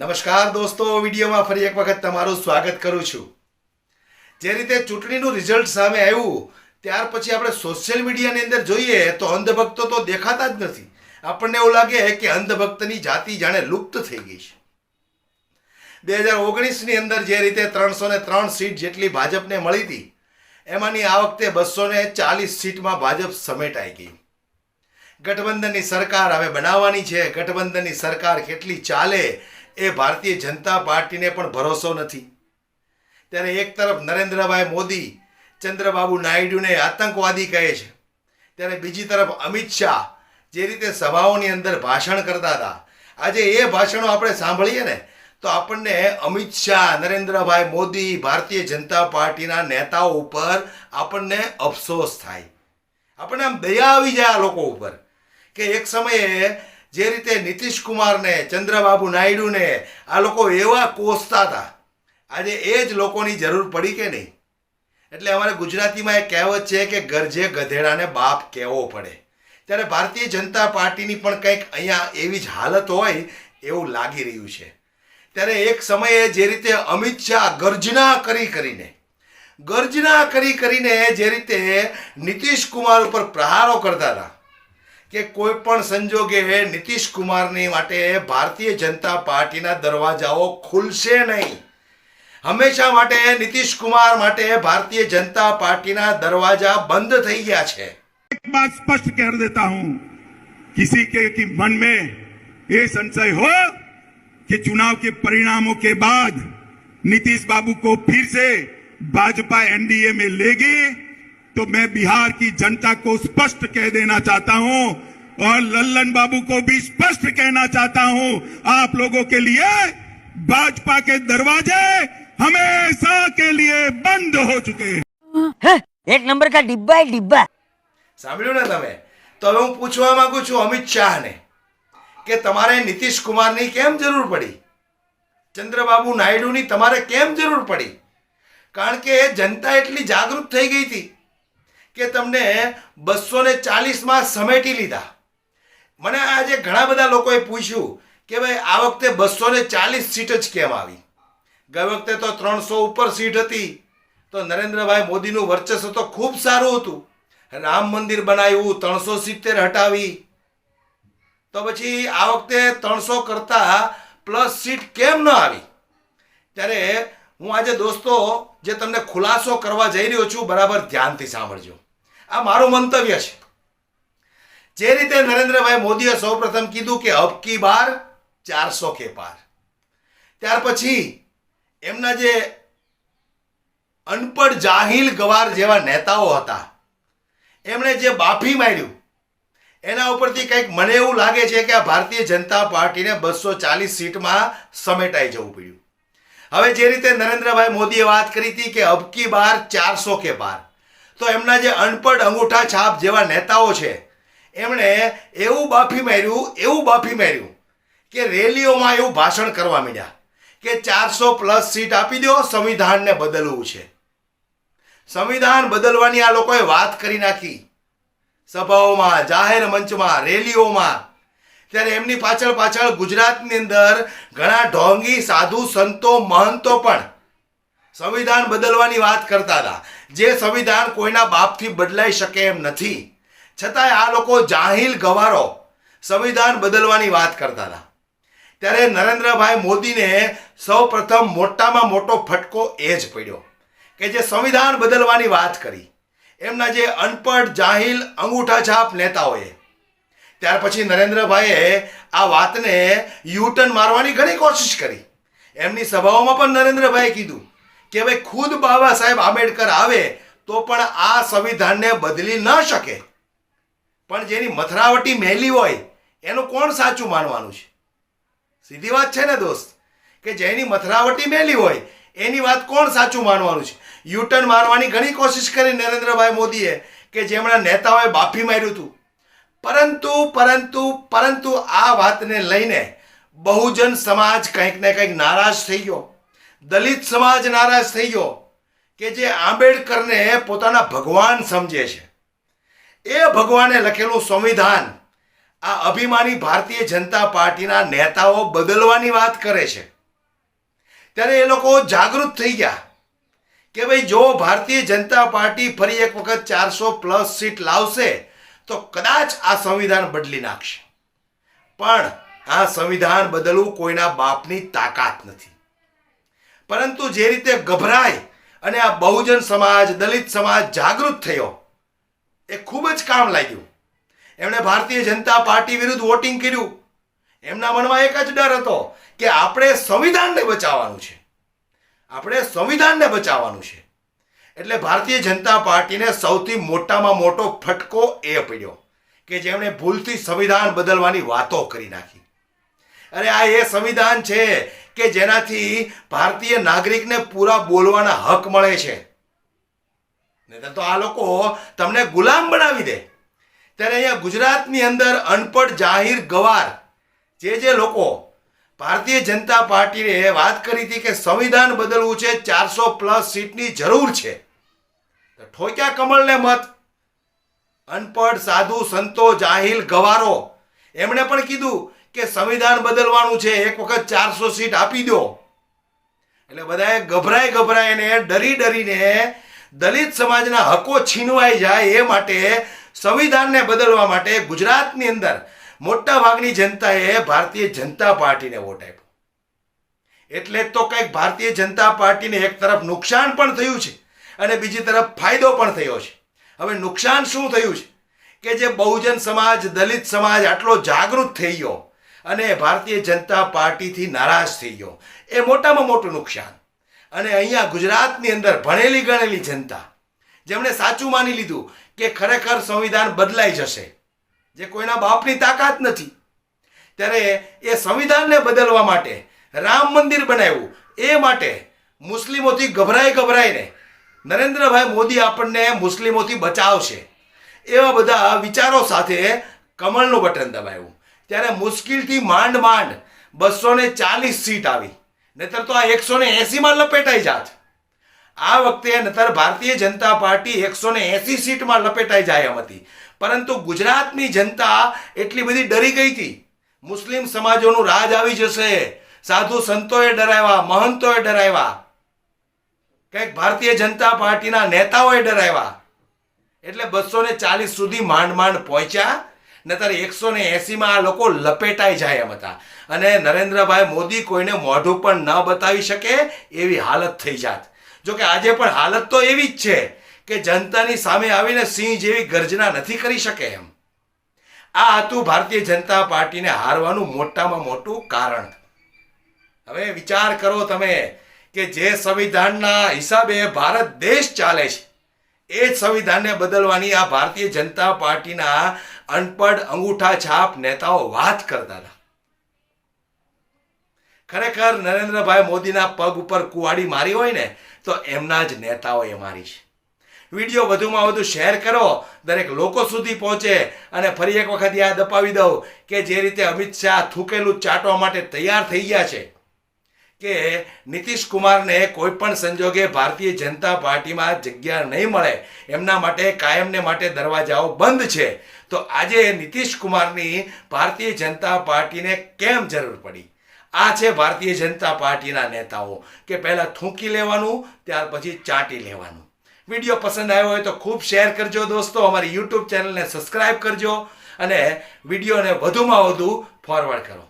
નમસ્કાર દોસ્તો, વિડીયોમાં ફરી એક વખત તમારું સ્વાગત કરું છું. જે રીતે ચૂંટણીનું રિઝલ્ટ સામે આવ્યું, ત્યાર પછી આપણે સોશિયલ મીડિયાની અંદર જોઈએ તો અંધભક્તો તો દેખાતા જ નથી. આપણને એવું લાગે કે અંધભક્તની જાતિ જાણે લુપ્ત થઈ ગઈ છે. બે હજાર ઓગણીસની અંદર જે રીતે ત્રણસો ને ત્રણ સીટ જેટલી ભાજપને મળી હતી, એમાંની આ વખતે બસો ને ચાલીસ સીટમાં ભાજપ સમેટાઈ ગઈ. ગઠબંધનની સરકાર હવે બનાવવાની છે. ગઠબંધનની સરકાર કેટલી ચાલે એ ભારતીય જનતા પાર્ટીને પણ ભરોસો નથી. ત્યારે એક તરફ નરેન્દ્રભાઈ મોદી ચંદ્રબાબુ નાયડુને આતંકવાદી કહે છે. ત્યારે બીજી તરફ અમિત શાહ જે રીતે સભાઓની અંદર ભાષણ કરતા હતા. આજે એ ભાષણો આપણે સાંભળીએ ને, તો આપણને અમિત શાહ, નરેન્દ્રભાઈ મોદી, ભારતીય જનતા પાર્ટીના નેતાઓ ઉપર આપણને અફસોસ થાય. આપણને આમ દયા આવી જાય આ લોકો ઉપર, કે એક સમયે જે રીતે નીતિશ કુમારને, ચંદ્રબાબુ નાયડુને આ લોકો એવા કોસતા હતા. આજે એ જ લોકોની જરૂર પડી કે નહીં? એટલે અમારે ગુજરાતીમાં એક કહેવત છે કે ગરજે ગધેડાને બાપ કહેવો પડે. ત્યારે ભારતીય જનતા પાર્ટીની પણ કંઈક અહીંયા એવી જ હાલત હોય એવું લાગી રહ્યું છે. ત્યારે એક સમયે જે રીતે અમિત શાહ ગર્જના કરી કરીને, ગર્જના કરી કરીને જે રીતે નીતિશ કુમાર ઉપર પ્રહારો કરતા હતા કે કોઈ પણ સંજોગે નીતિશ કુમારની માટે ભારતીય જનતા પાર્ટીના દરવાજાઓ ખુલશે નહીં હંમેશા માટે નીતિશ કુમાર માટે ભારતીય જનતા પાર્ટીના દરવાજા બંધ થઈ ગયા છે एक बात स्पष्ट कर देता हूं किसी के कि मन में ये संशय हो कि चुनाव के परिणामों के बाद नीतीश बाबू को फिर से भाजपा एनडीए में लेगी तो मैं बिहार की जनता को स्पष्ट कह देना चाहता हूं और लल्लन बाबू को भी स्पष्ट कहना चाहता हूं आप लोगों के लिए भाजपा के दरवाजे हमेशा के लिए बंद हो चुके हैं है एक नंबर का डिब्बा है डिब्बा સાંભળ્યું ને તમે તો હવે હું પૂછવા માંગુ છું અમિત શાહને કે તમારે નીતિશ કુમારની કેમ જરૂર પડી ચંદ્રબાબુ નાયડુની તમારે કેમ જરૂર પડી કારણ કે જનતા એટલી જાગૃત થઈ ગઈ હતી કે તમને બસો ને ચાલીસમાં સમેટી લીધા. મને આજે ઘણા બધા લોકોએ પૂછ્યું કે ભાઈ, આ વખતે બસો ને ચાલીસ સીટ જ કેમ આવી? ગઈ વખતે તો ત્રણસો ઉપર સીટ હતી. તો નરેન્દ્રભાઈ મોદીનું વર્ચસ્વ તો ખૂબ સારું હતું. રામ મંદિર બનાવ્યું, ત્રણસો સિત્તેર હટાવી. તો પછી આ વખતે ત્રણસો કરતા પ્લસ સીટ કેમ ન આવી? ત્યારે હું આજે દોસ્તો, જે તમને ખુલાસો કરવા જઈ રહ્યો છું, બરાબર ધ્યાનથી સાંભળજો. આ મારું મંતવ્ય છે. જે રીતે નરેન્દ્રભાઈ મોદીએ સૌપ્રથમ કીધું કે અબકી બાર, ચારસો કે પાર. ત્યાર પછી એમના જે અનપઢ જાહિલ ગવાર જેવા નેતાઓ હતા, એમણે જે બાફી માર્યું, એના ઉપરથી કંઈક મને એવું લાગે છે કે આ ભારતીય જનતા પાર્ટીને બસો ચાલીસ સીટમાં સમેટાઈ જવું પડ્યું. હવે જે રીતે નરેન્દ્રભાઈ મોદીએ વાત કરી હતી કે અબકી બાર ચારસો કે બાર, તો એમના જે અનપઢ અંગૂઠા છાપ જેવા નેતાઓ છે, એમણે એવું બાફી માર્યું, એવું બાફી માર્યું કે રેલીઓમાં એવું ભાષણ કરવા માંડ્યા કે ચારસો પ્લસ સીટ આપી દો, સંવિધાનને બદલવું છે. સંવિધાન બદલવાની આ લોકોએ વાત કરી નાખી. સભાઓમાં, જાહેર મંચમાં, રેલીઓમાં ત્યારે એમની પાછળ પાછળ ગુજરાતની અંદર ઘણા ઢોંગી, સાધુ, સંતો, મહંતો પણ સંવિધાન બદલવાની વાત કરતા હતા. જે સંવિધાન કોઈના બાપથી બદલાઈ શકે એમ નથી. છતાંય આ લોકો જાહિલ ગવારો સંવિધાન બદલવાની વાત કરતા હતા. ત્યારે નરેન્દ્રભાઈ મોદીને સૌ પ્રથમ મોટામાં મોટો ફટકો એ જ પડ્યો કે જે સંવિધાન બદલવાની વાત કરી. એમના જે અનપઢ, જાહિલ અંગૂઠા છાપ નેતાઓએ ત્યાર પછી નરેન્દ્રભાઈએ આ વાતને યુટર્ન મારવાની ઘણી કોશિશ કરી. એમની સભાઓમાં પણ નરેન્દ્રભાઈએ કીધું કે ભાઈ, ખુદ બાબા સાહેબ આંબેડકર આવે તો પણ આ સંવિધાનને બદલી ન શકે. પણ જેની મથરાવટી મહેલી હોય, એનું કોણ સાચું માનવાનું છે? સીધી વાત છે ને દોસ્ત, કે જેની મથરાવટી મહેલી હોય, એની વાત કોણ સાચું માનવાનું છે? યુટર્ન મારવાની ઘણી કોશિશ કરી નરેન્દ્રભાઈ મોદીએ કે જેમના નેતાઓએ બાફી માર્યું હતું. પરંતુ પરંતુ પરંતુ આ વાતને લઈને બહુજન સમાજ કંઈક ને કંઈક નારાજ થઈ ગયો. દલિત સમાજ નારાજ થઈ ગયો કે જે આંબેડકરને પોતાના ભગવાન સમજે છે. એ ભગવાને લખેલું સંવિધાન આ અભિમાની ભારતીય જનતા પાર્ટીના નેતાઓ બદલવાની વાત કરે છે. ત્યારે એ લોકો જાગૃત થઈ ગયા કે ભાઈ જો ભારતીય જનતા પાર્ટી ફરી એક વખત ચારસો પ્લસ સીટ લાવશે તો કદાચ આ સંવિધાન બદલી નાખશે. પણ આ સંવિધાન બદલવું કોઈના બાપની તાકાત નથી. પરંતુ જે રીતે ગભરાય અને આ બહુજન સમાજ, દલિત સમાજ જાગૃત થયો, એ ખૂબ જ કામ લાગ્યું. એમણે ભારતીય જનતા પાર્ટી વિરુદ્ધ વોટિંગ કર્યું. એમના મનમાં એક જ ડર હતો કે આપણે સંવિધાનને બચાવવાનું છે. આપણે સંવિધાનને બચાવવાનું છે. એટલે ભારતીય જનતા પાર્ટીને સૌથી મોટામાં મોટો ફટકો એ પડ્યો કે જેમણે ભૂલથી સંવિધાન બદલવાની વાતો કરી નાખી. અરે આ એ સંવિધાન છે કે જેનાથી ભારતીય નાગરિકને પૂરા બોલવાના હક મળે છે. નહીંતર તો આ લોકો તમને ગુલામ બનાવી દે. ત્યારે અહીંયા ગુજરાતની અંદર અનપઢ જાહેર ગવાર જે જે લોકો ભારતીય જનતા પાર્ટીએ વાત કરી હતી કે સંવિધાન બદલવું છે, ચારસો પ્લસ સીટની જરૂર છે. તો ઠોક્યા કમળને મત. અનપઢ, સાધુ, સંતો, જાહિલ, ગવારો. એમણે પણ કીધું કે સંવિધાન બદલવાનું છે, એક વખત ચારસો સીટ આપી દો. એટલે બધાએ ગભરાય ગભરાઈને ડરી ડરીને દલિત સમાજના હકો છીનવાઈ જાય એ માટે સંવિધાનને બદલવા માટે ગુજરાતની અંદર મોટા ભાગની જનતાએ ભારતીય જનતા પાર્ટીને વોટ આપ્યો. એટલે તો કંઈક ભારતીય જનતા પાર્ટીને એક તરફ નુકસાન પણ થયું છે અને બીજી તરફ ફાયદો પણ થયો છે. હવે નુકસાન શું થયું છે? કે જે બહુજન સમાજ, દલિત સમાજ આટલો જાગૃત થઈ ગયો અને ભારતીય જનતા પાર્ટીથી નારાજ થઈ ગયો. એ મોટામાં મોટું નુકસાન. અને અહીંયા ગુજરાતની અંદર ભણેલી ગણેલી જનતા, જેમણે સાચું માની લીધું કે ખરેખર સંવિધાન બદલાઈ જશે જે કોઈના બાપની તાકાત નથી. ત્યારે એ સંવિધાનને બદલવા માટે, રામ મંદિર બનાવ્યું. એ માટે મુસ્લિમોથી ગભરાઈ ગભરાઈને નરેન્દ્રભાઈ મોદી આપણને મુસ્લિમોથી બચાવશે. એવા બધા વિચારો સાથે કમળનું બટન દબાવ્યું. ત્યારે મુશ્કેલથી માંડ માંડ બસો ને ચાલીસ સીટ આવી. નહીતર તો આ એકસો ને એસીમાં લપેટાઈ જાત. આ વખતે નતર ભારતીય જનતા પાર્ટી એકસો ને એસી સીટમાં લપેટાઈ જાય એમ હતી. પરંતુ ગુજરાતની જનતા એટલી બધી ડરી ગઈ હતી. મુસ્લિમ સમાજોનું રાજ આવી જશે. સાધુ સંતોએ ડરાવ્યા, મહંતોએ ડરાવ્યા. કંઈક ભારતીય જનતા પાર્ટીના નેતાઓએ ડરાવ્યા. એટલે બસો ને ચાલીસ સુધી માંડ માંડ પહોંચ્યા. નતર એકસો ને એસીમાં આ લોકો લપેટાઈ જાય એમ હતા. અને નરેન્દ્રભાઈ મોદી કોઈને મોઢું પણ ન બતાવી શકે એવી હાલત થઈ જાત. જોકે આજે પણ હાલત તો એવી જ છે. કે જનતાની સામે આવીને સિંહ જેવી ગર્જના નથી કરી શકે એમ. આ હતું ભારતીય જનતા પાર્ટીને હારવાનું મોટામાં મોટું કારણ. હવે વિચાર કરો તમે કે જે સંવિધાનના હિસાબે ભારત દેશ ચાલે છે, એ જ સંવિધાનને બદલવાની આ ભારતીય જનતા પાર્ટીના અનપઢ અંગૂઠા છાપ નેતાઓ વાત કરતા હતા. ખરેખર નરેન્દ્રભાઈ મોદીના પગ ઉપર કુવાડી મારી હોય ને, તો એમના જ નેતાઓએ મારી છે. વીડિયો વધુમાં વધુ શેર કરો. દરેક લોકો સુધી પહોંચે અને ફરી એક વખત યાદ અપાવી દઉં કે જે રીતે અમિત શાહ થૂકેલું ચાટવા માટે તૈયાર થઈ ગયા છે. કે નીતિશ કુમારને કોઈ પણ સંજોગે ભારતીય જનતા પાર્ટીમાં જગ્યા નહીં મળે. એમના માટે, કાયમને માટે દરવાજાઓ બંધ છે. તો આજે નીતિશ કુમારની ભારતીય જનતા પાર્ટીને કેમ જરૂર પડી? આ છે ભારતીય જનતા પાર્ટીના નેતાઓ. કે પહેલાં થૂંકી લેવાનું, ત્યાર પછી ચાટી લેવાનું. વીડિયો પસંદ આવ્યો હોય તો ખૂબ શેર કરજો દોસ્તો. અમારી યુટ્યુબ ચેનલને સબસ્ક્રાઈબ કરજો અને વિડીયોને વધુમાં વધુ ફોરવર્ડ કરો.